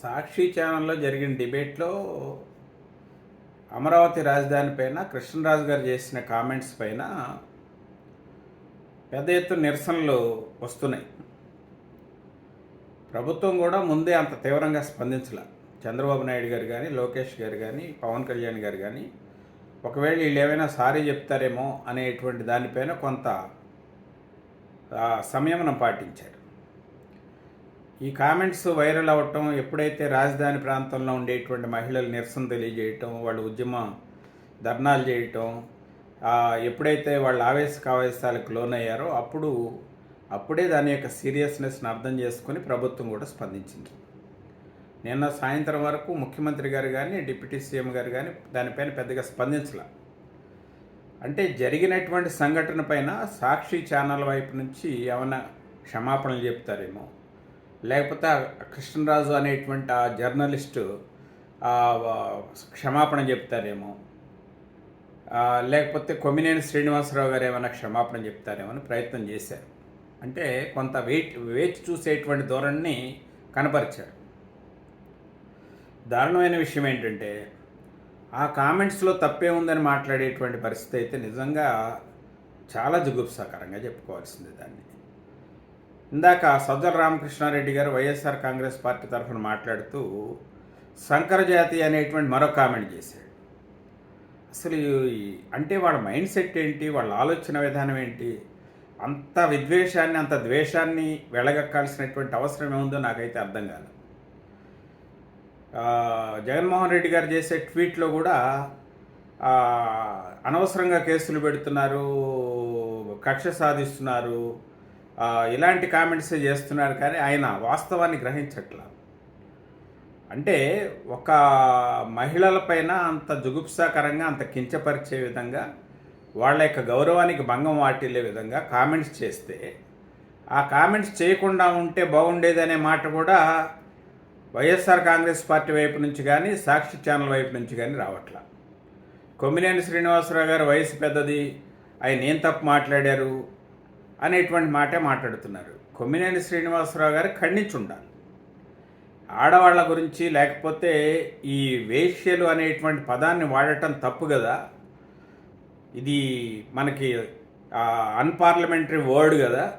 సాక్షి ఛానల్లో జరిగిన డిబేట్లో అమరావతి రాజధాని పైన కృష్ణరాజు గారు చేసిన కామెంట్స్ పైన పెద్ద ఎత్తున నిరసనలు వస్తున్నాయి. ప్రభుత్వం కూడా ముందే అంత తీవ్రంగా స్పందించలే. చంద్రబాబు నాయుడు గారు కానీ లోకేష్ గారు కానీ పవన్ కళ్యాణ్ గారు కానీ ఒకవేళ వీళ్ళు ఏమైనా సారీ చెప్తారేమో అనేటువంటి దానిపైన కొంత సంయమనం పాటించారు. ఈ కామెంట్స్ వైరల్ అవ్వటం ఎప్పుడైతే రాజధాని ప్రాంతంలో ఉండేటువంటి మహిళలు నిరసన తెలియజేయటం వాళ్ళ ఉద్యమం ధర్నాలు చేయటం ఎప్పుడైతే వాళ్ళు ఆవేశ కావేశాలకు లోనయ్యారో అప్పుడు అప్పుడే దాని యొక్క సీరియస్నెస్ని అర్థం చేసుకొని ప్రభుత్వం కూడా స్పందించింది. నిన్న సాయంత్రం వరకు ముఖ్యమంత్రి గారు కానీ డిప్యూటీ సీఎం గారు కానీ దానిపైన పెద్దగా స్పందించలే. అంటే జరిగినటువంటి సంఘటన పైన సాక్షి ఛానల్ వైపు నుంచి ఏమైనా క్షమాపణలు చెప్తారేమో. లేకపోతే కృష్ణరాజు అనేటువంటి ఆ జర్నలిస్టు క్షమాపణ చెప్తారేమో. లేకపోతే కొమ్మినేని శ్రీనివాసరావు గారు ఏమైనా క్షమాపణ చెప్తారేమో అని ప్రయత్నం చేశారు. అంటే కొంత వెయిట్ వేచి చూసేటువంటి ధోరణిని కనపరిచారు. దారుణమైన విషయం ఏంటంటే ఆ కామెంట్స్లో తప్పే ఉందని మాట్లాడేటువంటి పరిస్థితి అయితే నిజంగా చాలా జుగుప్సాకరంగా చెప్పుకోవాల్సింది దాన్ని. ఇందాక సజ్జల రామకృష్ణారెడ్డి గారు వైఎస్ఆర్ కాంగ్రెస్ పార్టీ తరఫున మాట్లాడుతూ శంకరజాతి అనేటువంటి మరో కామెంట్ చేశాడు. అసలు అంటే వాళ్ళ మైండ్ సెట్ ఏంటి? వాళ్ళ ఆలోచన విధానం ఏంటి? అంత విద్వేషాన్ని అంత ద్వేషాన్ని వెళ్ళగక్కాల్సినటువంటి అవసరం ఏముందో నాకైతే అర్థం కాదు. జగన్మోహన్ రెడ్డి గారు చేసే ట్వీట్లో కూడా అనవసరంగా కేసులు పెడుతున్నారు కక్ష సాధిస్తున్నారు ఇలాంటి కామెంట్స్ చేస్తున్నారు కానీ ఆయన వాస్తవాన్ని గ్రహించట్లా. అంటే ఒక మహిళలపైన అంత జుగుప్సాకరంగా అంత కించపరిచే విధంగా వాళ్ళ యొక్క గౌరవానికి భంగం వాటిల్లే విధంగా కామెంట్స్ చేస్తే ఆ కామెంట్స్ చేయకుండా ఉంటే బాగుండేదనే మాట కూడా వైఎస్ఆర్ కాంగ్రెస్ పార్టీ వైపు నుంచి కానీ సాక్షి ఛానల్ వైపు నుంచి కానీ రావట్లా. కొమ్మినేని శ్రీనివాసరావు గారు వయసు పెద్దది ఆయన ఏం తప్పు మాట్లాడారు అనేటువంటి మాటే మాట్లాడుతున్నారు. కొమ్మినేని శ్రీనివాసరావు గారు ఖండించుండాలి. ఆడవాళ్ళ గురించి లేకపోతే ఈ వేశ్యలు అనేటువంటి పదాన్ని వాడటం తప్పు కదా. ఇది మనకి అన్పార్లమెంటరీ వర్డ్ కదా.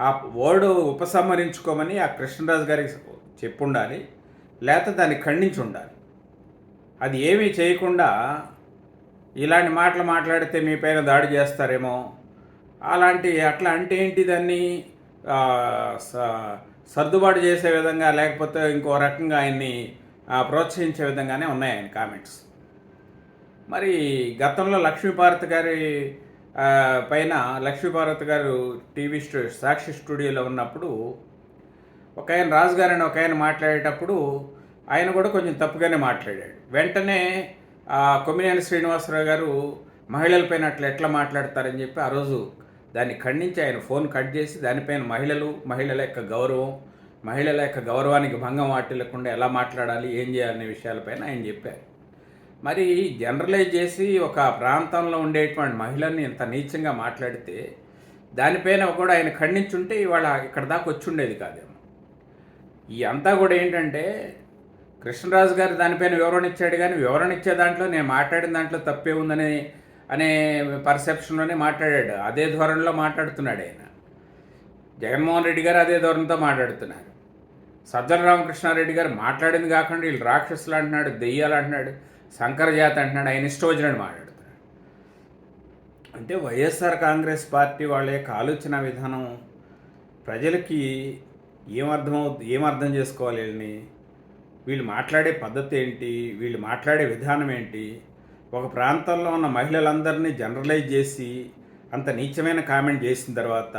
ఆ వర్డ్ ఉపసంహరించుకోమని ఆ కృష్ణరాజు గారికి చెప్పుండాలి. లేకపోతే దాన్ని ఖండించి ఉండాలి అది ఏమీ చేయకుండా ఇలాంటి మాటలు మాట్లాడితే మీ పైన దాడి చేస్తారేమో. అలాంటి అట్లా అంటే ఏంటి దాన్ని స- సర్దుబాటు చేసే విధంగా లేకపోతే ఇంకో రకంగా ఆయన్ని ప్రోత్సహించే విధంగానే ఉన్నాయి ఆయన కామెంట్స్. మరి గతంలో లక్ష్మీభారత్ గారి పైన లక్ష్మీభారత్ గారు టీవీ స్టూ సాక్షి స్టూడియోలో ఉన్నప్పుడు ఒక ఆయన రాజు గారు ఒక ఆయన మాట్లాడేటప్పుడు ఆయన కూడా కొంచెం తప్పుగానే మాట్లాడాడు. వెంటనే కొమ్మినేని శ్రీనివాసరావు గారు మహిళలపైన అట్లా ఎట్లా మాట్లాడతారని చెప్పి ఆ రోజు దాన్ని ఖండించి ఆయన ఫోన్ కట్ చేసి దానిపైన మహిళలు మహిళల యొక్క గౌరవం మహిళల యొక్క గౌరవానికి భంగం వాటిల్లకుండా ఎలా మాట్లాడాలి ఏం చేయాలనే విషయాలపైన ఆయన చెప్పారు. మరి జనరలైజ్ చేసి ఒక ప్రాంతంలో ఉండేటువంటి మహిళల్ని ఇంత నీచంగా మాట్లాడితే దానిపైన కూడా ఆయన ఖండించుంటే ఇవాళ ఇక్కడ దాకా వచ్చి ఉండేది కాదేమో. ఈ అంతా కూడా ఏంటంటే కృష్ణరాజు గారు దానిపైన వివరణ ఇచ్చాడు కానీ వివరణ ఇచ్చే దాంట్లో నేను మాట్లాడిన దాంట్లో తప్పే ఉందని అనే పర్సెప్షన్లోనే మాట్లాడాడు. అదే ధోరణిలో మాట్లాడుతున్నాడు ఆయన. జగన్మోహన్ రెడ్డి గారు అదే ధోరణితో మాట్లాడుతున్నారు. సజ్జల రామకృష్ణారెడ్డి గారు మాట్లాడింది కాకుండా వీళ్ళు రాక్షసులు అంటున్నాడు దెయ్యాలు అంటున్నాడు శంకరజాతి అంటున్నాడు ఆయన ఇష్టం మాట్లాడుతున్నాడు అంటే వైఎస్ఆర్ కాంగ్రెస్ పార్టీ వాళ్ళ యొక్క ఆలోచన విధానం ప్రజలకి ఏమర్థం ఏమర్థం చేసుకోవాలి వీళ్ళని? వీళ్ళు మాట్లాడే పద్ధతి ఏంటి? వీళ్ళు మాట్లాడే విధానం ఏంటి? ఒక ప్రాంతంలో ఉన్న మహిళలందరినీ జనరలైజ్ చేసి అంత నీచమైన కామెంట్ చేసిన తర్వాత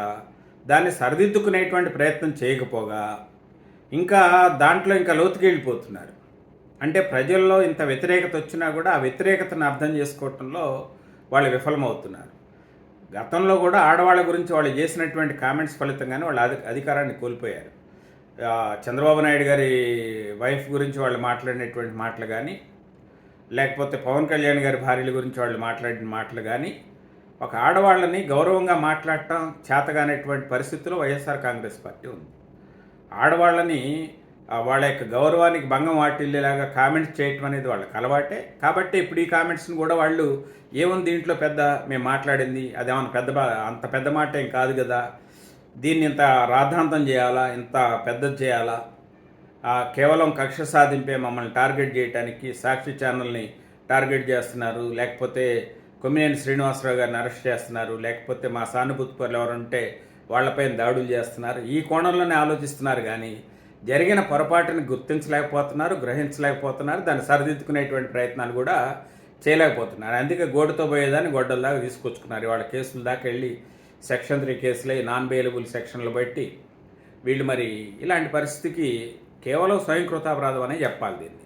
దాన్ని సరిదిద్దుకునేటువంటి ప్రయత్నం చేయకపోగా ఇంకా దాంట్లో ఇంకా లోతుకెళ్ళిపోతున్నారు. అంటే ప్రజల్లో ఇంత వ్యతిరేకత వచ్చినా కూడా ఆ వ్యతిరేకతను అర్థం చేసుకోవటంలో వాళ్ళు విఫలమవుతున్నారు. గతంలో కూడా ఆడవాళ్ళ గురించి వాళ్ళు చేసినటువంటి కామెంట్స్ ఫలితంగానే వాళ్ళు అధి అధికారాన్ని కోల్పోయారు. చంద్రబాబు నాయుడు గారి వైఫ్ గురించి వాళ్ళు మాట్లాడినటువంటి మాటలు కానీ లేకపోతే పవన్ కళ్యాణ్ గారి భార్యల గురించి వాళ్ళు మాట్లాడిన మాటలు కానీ ఒక ఆడవాళ్ళని గౌరవంగా మాట్లాడటం చేతగానేటువంటి పరిస్థితిలో వైఎస్ఆర్ కాంగ్రెస్ పార్టీ ఉంది. ఆడవాళ్ళని వాళ్ళ యొక్క గౌరవానికి భంగం వాటిల్లేలాగా కామెంట్స్ చేయటం అనేది వాళ్ళకి అలవాటే. కాబట్టి ఇప్పుడు ఈ కామెంట్స్ని కూడా వాళ్ళు ఏముంది దీంట్లో పెద్ద మేము మాట్లాడింది అదేమన్నా పెద్ద అంత పెద్ద మాట ఏం కాదు కదా దీన్ని ఇంత రాద్ధాంతం చేయాలా ఇంత పెద్దది చేయాలా కేవలం కక్ష సాధింపే మమ్మల్ని టార్గెట్ చేయడానికి సాక్షి ఛానల్ని టార్గెట్ చేస్తున్నారు. లేకపోతే కొమ్మినేని శ్రీనివాసరావు గారిని అరెస్ట్ చేస్తున్నారు. లేకపోతే మా సానుభూతి పనులు ఎవరుంటే వాళ్ళపైన దాడులు చేస్తున్నారు. ఈ కోణంలోనే ఆలోచిస్తున్నారు కానీ జరిగిన పొరపాటుని గుర్తించలేకపోతున్నారు గ్రహించలేకపోతున్నారు. దాన్ని సరిదిద్దుకునేటువంటి ప్రయత్నాలు కూడా చేయలేకపోతున్నారు. అందుకే గోడుతో పోయేదాన్ని గొడ్డల దాకా తీసుకొచ్చుకున్నారు. వాళ్ళ కేసుల దాకా వెళ్ళి సెక్షన్ త్రీ కేసులే నాన్ బెయిలబుల్ సెక్షన్లు బట్టి వీళ్ళు మరి ఇలాంటి పరిస్థితికి కేవలం స్వయంకృతాపరాధం అనే చెప్పాలి దీన్ని.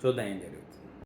చూద్దాం ఏం జరిగింది